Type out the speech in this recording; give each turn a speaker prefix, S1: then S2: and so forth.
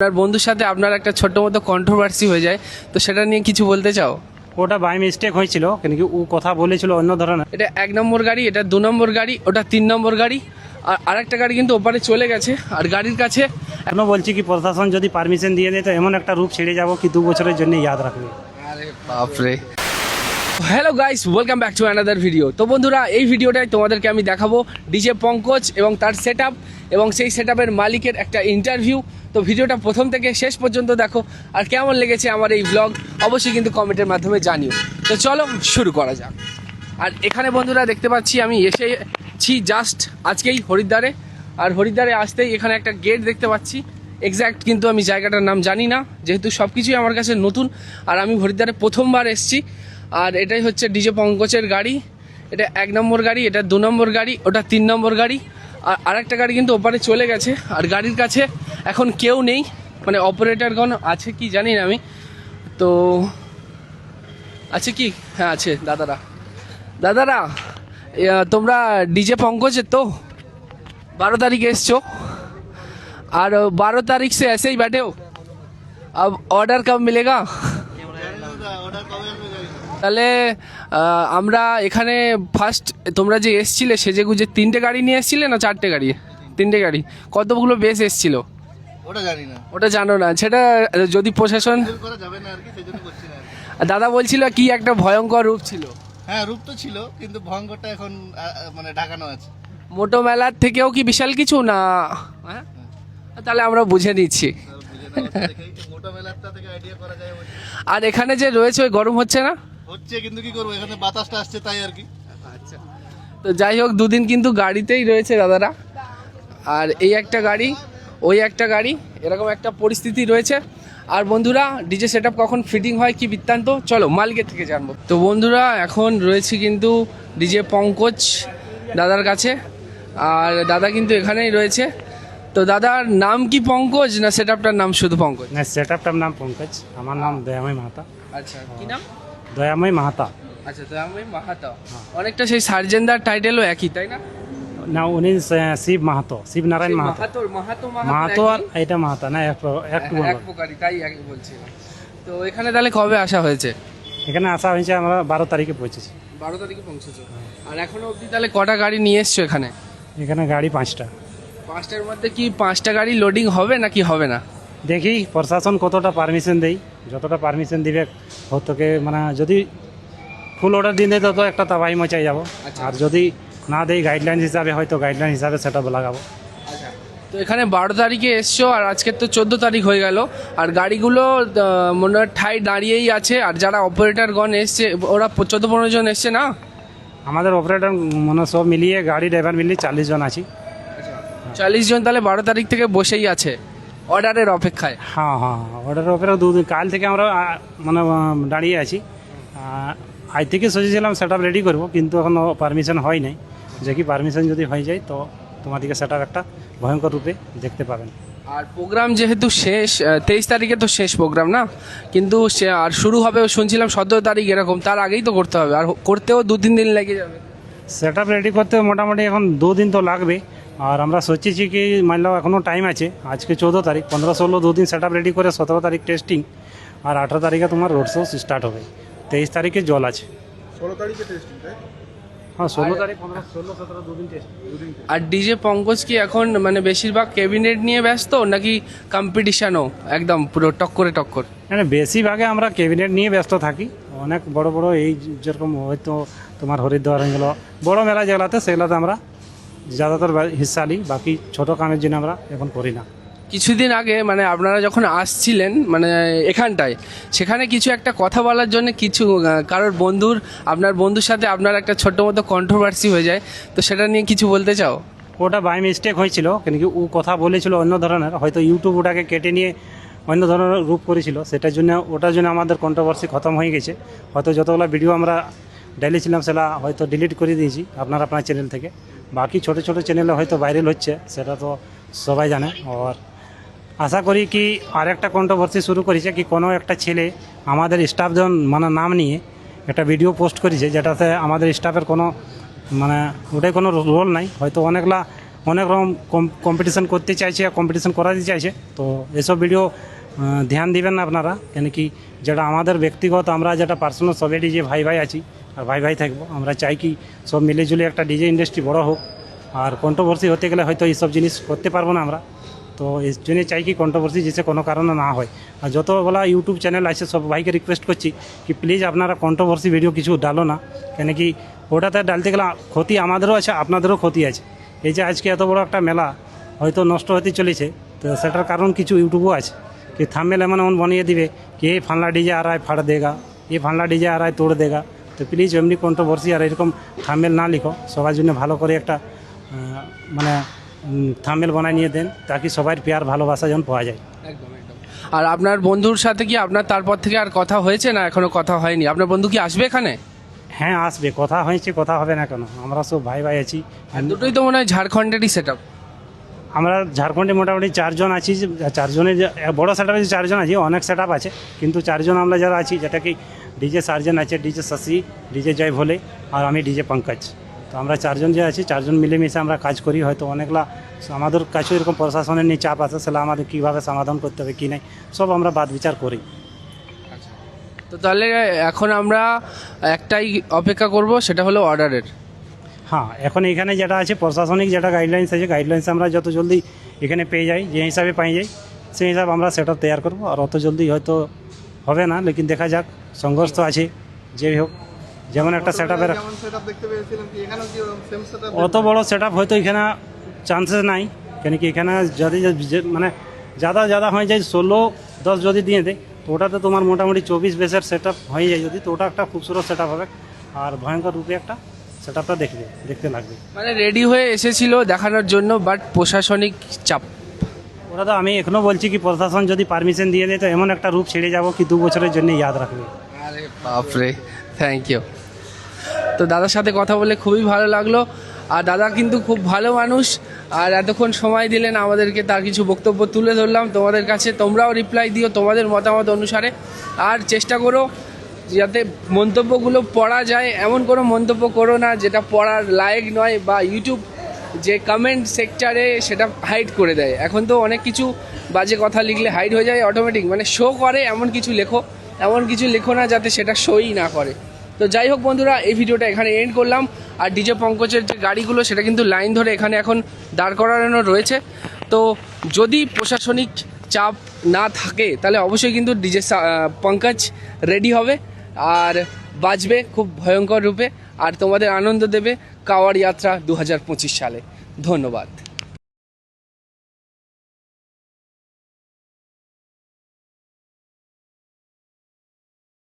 S1: আপনার বন্ধুর সাথে আপনার একটা ছোট্ট মতো কন্ট্রোভার্সি হয়ে যায় তো সেটা নিয়ে কিছু বলতে চাও?
S2: ওটা বাই মিস্টেক হয়েছিল কিন্তু ও কথা বলেছিল অন্য ধরনের।
S1: এটা এক নম্বর গাড়ি এটা দু নম্বর গাড়ি ওটা তিন নম্বর গাড়ি আর আরেকটা গাড়ি কিন্তু ওপারে চলে গেছে আর গাড়ির কাছে
S2: এখনও বলছি কি প্রশাসন যদি পারমিশন দিয়ে দেয় তো এমন একটা রূপ ছেড়ে যাব কি দু বছরের জন্য ইয়াদ রাখবে।
S1: আরে বাপরে। Hello guys welcome back to another video তো বন্ধুরা এই ভিডিওটাই তোমাদেরকে আমি দেখাবো ডিজে পঙ্কজ এবং তার সেট এবং সেই সেট মালিকের একটা ইন্টারভিউ তো ভিডিওটা প্রথম থেকে শেষ পর্যন্ত দেখো আর কেমন লেগেছে আমার এই ব্লগ অবশ্যই কিন্তু কমেন্টের মাধ্যমে জানিও। তো চলো শুরু করা যাক। আর এখানে বন্ধুরা দেখতে পাচ্ছি, আমি এসেছি জাস্ট আজকেই হরিদ্বারে। আর হরিদ্বারে আসতেই এখানে একটা গেট দেখতে পাচ্ছি। এক্স্যাক্ট কিন্তু আমি জায়গাটার নাম জানি না, যেহেতু সব কিছুই আমার কাছে নতুন। আর আমি হরিদ্বারে প্রথমবার এসেছি। আর এটাই হচ্ছে ডিজে পঙ্কজের গাড়ি। এটা এক নম্বর গাড়ি, এটা দু নম্বর গাড়ি, ওটা তিন নম্বর গাড়ি। আর আরেকটা গাড়ি কিন্তু ওপারে চলে গেছে আর গাড়ির কাছে এখন কেউ নেই মানে অপারেটরগণ আছে কি জানি না আমি তো আছে কি হ্যাঁ আছে দাদারা দাদারা এ, তোমরা ডিজে পঙ্কজের তো बारह तारीख एसो और बारह तारीख से ऐसे ही बैठे हो अब ऑर्डर कब मिलेगा তাহলে আমরা এখানে ফার্স্ট তোমরা যে এসছিলে সেজে গুজে তিনটে গাড়ি নিয়ে এসছিলে না চারটে গাড়ি? তিনটে গাড়ি। কতগুলো বেস এসছিল?
S3: ওটা জানি না।
S1: ওটা জানো না। সেটা যদি প্রশাসন। দাদা বলছিল কি একটা ভয়ঙ্কর রূপ ছিল।
S3: হ্যাঁ রূপ তো ছিল কিন্তু ভয়ঙ্করটা এখন মানে ঢাকানো আছে।
S1: মোটো মেলার থেকেও কি বিশাল কিছু না? হ্যাঁ? তাহলে আমরা বুঝে নিচ্ছি। আর এখানে যে রয়েছে ওই গরম হচ্ছে না?
S3: হচ্ছে কিন্তু কি করব? এখানে বাতাসটা আসছে তাই আর কি।
S1: আচ্ছা। তো যাই হোক দুদিন কিন্তু গাড়িতেই রয়েছে দাদারা। আর এই একটা গাড়ি ওই একটা গাড়ি এরকম একটা পরিস্থিতি রয়েছে। আর বন্ধুরা ডিজে সেট কখন ফিটিং হয় কি বৃত্তান্ত? চলো মালিকের থেকে জানব। তো বন্ধুরা এখন রয়েছে কিন্তু ডিজে পঙ্কজ দাদার কাছে। আর দাদা কিন্তু এখানেই রয়েছে। তো দাদার নাম কি পঙ্কজ না সেট নাম শুধু পঙ্কজ?
S2: না সেট আপটার নাম পঙ্কজ। আমার নাম দয়াময় মাহাতা।
S1: আচ্ছা কি নাম?
S2: দয়াময় মাহাতা।
S1: আচ্ছা দয়াময় মাহাতা। অনেকটা সেই সার্জেন্দার টাইটেলও একই তাই না?
S2: না উনি শিব মাহাতো শিব নারায়ণ মাহাতো।
S1: মাহাতো
S2: মাহাতো আর এটা মাহাতা না
S1: এক। প্রকারই তাই বলছি তো এখানে তাহলে কবে আসা হয়েছে?
S2: এখানে আসা হয়েছে আমরা বারো তারিখে পৌঁছেছি।
S1: বারো তারিখে পৌঁছেছো। আর এখনও অবধি তাহলে কটা গাড়ি নিয়ে এসছো এখানে?
S2: এখানে গাড়ি পাঁচটা।
S1: পাঁচটার মধ্যে কি পাঁচটা গাড়ি লোডিং হবে নাকি হবে না?
S2: দেখি প্রশাসন কতটা পারমিশন দেই যতটা পারমিশন দিবে হতকে মানে যদি ফুল অর্ডার দিয়ে দেয় তত একটা তাবাই মচাই যাব।
S1: আচ্ছা।
S2: আর যদি না দেই গাইডলাইন হিসাবে হয়তো গাইডলাইন হিসাবে সেটা লাগাবো।
S1: আচ্ছা। তো এখানে বারো তারিখে এসছো আর আজকে তো চোদ্দ তারিখ হয়ে গেল। আর গাড়িগুলো মনে হয় ঠাই দাঁড়িয়েই আছে। আর যারা অপারেটরগণ এসছে ওরা চোদ্দ পনেরো জন এসছে না?
S2: আমাদের অপারেটর মানে সব মিলিয়ে গাড়ি ড্রাইভার মিলিয়ে চাল্লিশ জন আছি।
S1: চল্লিশ জন তাহলে বারো তারিখ থেকে বসেই আছে। অর্ডারের অপেক্ষায়।
S2: হ্যাঁ হ্যাঁ অর্ডারের ওপরে দুদিন কাল থেকে আমরা মানে দাঁড়িয়ে আছি। আজ থেকে সোচেছিলাম সেট আপ রেডি করব কিন্তু এখনও পারমিশন হয় নাই। যে কি পারমিশন যদি হয়ে যায় তো তোমাদেরকে সেট একটা ভয়ঙ্কর রূপে দেখতে পাবেন।
S1: আর প্রোগ্রাম যেহেতু শেষ তেইশ তারিখে তো শেষ প্রোগ্রাম না? কিন্তু সে আর শুরু হবে শুনছিলাম সতেরো তারিখ এরকম তার আগেই তো করতে হবে। আর করতেও দু তিন দিন লেগে যাবে।
S2: সেট আপ রেডি করতে মোটামুটি এখন দুদিন তো লাগবে। আর আমরা সোচেছি কি মানলাম এখনও টাইম আছে। আজকে চৌদ্দ তারিখ পনেরো ষোলো দুদিন সেট আপ রেডি করে সতেরো তারিখ টেস্টিং আর আঠারো তারিখে তোমার রোড শো স্টার্ট হবে। তেইশ তারিখে জল আছে। ষোলো তারিখে হ্যাঁ ষোলো তারিখ পনেরো ষোলো সতেরো দুদিন টেস্টিং
S1: আর ডিজে পঙ্কজ কি এখন মানে বেশিরভাগ ক্যাবিনেট নিয়ে ব্যস্ত নাকি কম্পিটিশানও একদম পুরো টক্করে টক্কর?
S2: মানে বেশিরভাগে আমরা ক্যাবিনেট নিয়ে ব্যস্ত থাকি। অনেক বড় বড় এই যেরকম হয়তো তোমার হরিদ্বার হয়ে গেলো বড় মেলা যেগুলাতে সেগুলোতে আমরা ज़्यादातर হিস্সা নিই বাকি ছোটো কামের জন্য আমরা এখন করি না
S1: কিছুদিন আগে মানে আপনারা যখন আসছিলেন মানে এখানটায় সেখানে কিছু একটা কথা বলার জন্য কিছু আহ, কারোর বন্ধুর আপনার বন্ধুর সাথে আপনার একটা ছোট্ট মতো কন্ট্রোভার্সি হয়ে যায় তো সেটা নিয়ে কিছু বলতে চাও
S2: ওটা বাই মিস্টেক হয়েছিল কিন্তু ও কথা বলেছিল অন্য ধরনের হয়তো ইউটিউব ওটাকে কেটে নিয়ে অন্য ধরনের রূপ করেছিল সেটার জন্য ওটার জন্য আমাদের কন্ট্রোভার্সি খতম হয়ে গেছে হয়তো যতগুলো ভিডিও আমরা ডেলি ছিলাম সেটা হয়তো ডিলিট করে দিয়েছি আপনার আপনার চ্যানেল থেকে। বাকি ছোট ছোট চ্যানেলে হয়তো ভাইরাল হচ্ছে, সেটা তো সবাই জানে। আর আশা করি কি আরেকটা কন্ট্রোভার্সি শুরু করেছে কি কোনো একটা ছেলে আমাদের স্টাফজন মানে নাম নিয়ে একটা ভিডিও পোস্ট করেছে, যেটাতে আমাদের স্টাফের কোনো মানে ওটাই কোনো রোল নাই। হয়তো অনেকলা অনেক রকম কম্পিটিশন করতে চাইছে কম্পিটিশন করাতে চাইছে। তো এসব ভিডিও ধ্যান দিবেন না আপনারা, কেন কি যেটা আমাদের ব্যক্তিগত, আমরা যেটা পার্সোনাল সবাই ডিজে ভাই ভাই আছি, আর ভাই ভাই থাকব, আমরা চাই কি সব মিলেজুলে একটা ডিজে ইন্ডাস্ট্রি বড় হোক, আর কন্ট্রোভার্সি হতে গেলে হয়তো এইসব জিনিস করতে পারব না আমরা। তো এই জন্য চাই কি কন্ট্রোভার্সি যেসে কোনো কারণে না হয়। আর যতগুলা ইউটিউব চ্যানেল আছে, সব ভাইকে রিকোয়েস্ট করছি কি প্লিজ আপনারা কন্ট্রোভার্সি ভিডিও কিছু ডালো না, কেন কি ওটাতে ডালতে গেলে ক্ষতি আমাদেরও আছে, আপনাদেরও ক্ষতি আছে। এই যে আজকে এত বড় একটা মেলা, হয়তো নষ্ট হতে চলেছে, তো সেটার কারণ কিছু ইউটিউবও আছে। कि थंबनेल एमन एमन बनिए दिवे कि ये फानला डीजे आ रहा है फाड़ देगा ये फानला डीजे आ रहा है तोड़ देगा তো প্লিজ এমনি কন্ট্রোভার্সি আর এরকম থামেল না লিখো সবার জন্য ভালো করে একটা আহ, মানে থামেল বানায় নিয়ে দেন তাকে সবার পেয়ার ভালোবাসা যেন পাওয়া যায়
S1: একদম একদম আর আপনার বন্ধুর সাথে কি আপনার তারপর থেকে আর কথা হয়েছে না এখনো কথা হয়নি আপনার বন্ধু কি আসবে এখানে
S2: হ্যাঁ আসবে কথা হয়েছে কথা হবে না কেন আমরা সব ভাই ভাই আছি
S1: আর দুটোই তো মনে হয় ঝাড়খণ্ডেরই সেট
S2: আমরা ঝাড়খণ্ডে মোটামুটি চারজন আছি যে, বড় সেট আপে চারজন আছি, অনেক সেট আছে। কিন্তু চারজন আমরা যারা আছি, যেটা কি ডিজে সার্জন আছে ডিজে শশী ডিজে জয় ভোলে আর আমি ডিজে পঙ্কজ তো আমরা চারজন যে আছি, চারজন মিলেমিশে আমরা কাজ করি, হয়তো অনেকলা আমাদের কাছেও এরকম প্রশাসনের নিয়ে চাপ আছে, সেটা আমাদের কীভাবে সমাধান করতে হবে, কী নাই, সব আমরা বাদ বিচার করি।
S1: তো তাহলে এখন আমরা একটাই অপেক্ষা করব, সেটা হলো অর্ডারের
S2: হ্যাঁ এখন এখানে যেটা আছে প্রশাসনিক যেটা গাইডলাইন্স আছে গাইডলাইন্স আমরা যত জলদি এখানে পেয়ে যাই যে হিসাবে পাই যাই সেই হিসাব আমরা সেটা তৈরি করব। আর অত জলদি হয়তো হবে না লেকিন দেখা যাক সংঘর্ষ তো আছে যে হোক। যেমন একটা সেট আপের অত বড় সেট আপ হয়তো এখানে চান্সেস নাই কেন কি এখানে যদি মানে যাদা যাদা হয়ে যায় ষোলো দশ যদি দিয়ে দেয় তো ওটাতে তোমার মোটামুটি চব্বিশ বেসের সেট আপ হয়ে যায় যদি তো ওটা একটা খুব খুবসুরত সেট আপ হবে। আর ভয়ঙ্কর রূপে একটা সেট দেখবে দেখতে লাগবে।
S1: মানে রেডি হয়ে এসেছিল দেখানোর জন্য বাট প্রশাসনিক চাপ।
S2: ওরা তো আমি এখনও বলছি কি প্রশাসন যদি পারমিশন দিয়ে দেয় তো এমন একটা রূপ ছেড়ে যাব কি দু বছরের জন্য ইয়াদ রাখবে।
S1: আরে বাপরে থ্যাংক ইউ তো দাদার সাথে কথা বলে খুবই ভালো লাগল। আর দাদা কিন্তু খুব ভালো মানুষ। আর এতক্ষণ সময় দিলেন আমাদেরকে তার কিছু বক্তব্য তুলে ধরলাম। তোমাদের কাছে তোমরাও রিপ্লাই দিও তোমাদের মতামত অনুসারে। আর চেষ্টা করো যাতে মন্তব্যগুলো পড়া যায়, এমন কোনো মন্তব্য করো না যেটা পড়ার লায়ক নয় বা ইউটিউব যে কমেন্ট সেক্টরে সেটা হাইড করে দেয়। এখন তো অনেক কিছু বাজে কথা লিখলে হাইড হয়ে যায় অটোমেটিক মানে শো করে এমন কিছু লেখো, এমন কিছু লেখো না যাতে সেটা শোই না করে। তো যাই হোক বন্ধুরা, এই ভিডিওটা এখানে এন্ড করলাম। আর ডিজে পঙ্কজের যে গাড়িগুলো, সেটা কিন্তু লাইন ধরে এখানে এখন দাঁড় করানো রয়েছে। তো যদি প্রশাসনিক চাপ না থাকে, তাহলে অবশ্যই কিন্তু ডিজে পঙ্কজ রেডি হবে। আর বাজবে খুব ভয়ঙ্কর রূপে আর তোমাদের আনন্দ দেবে কাওয়ার যাত্রা দু হাজার পঁচিশ সালে। ধন্যবাদ।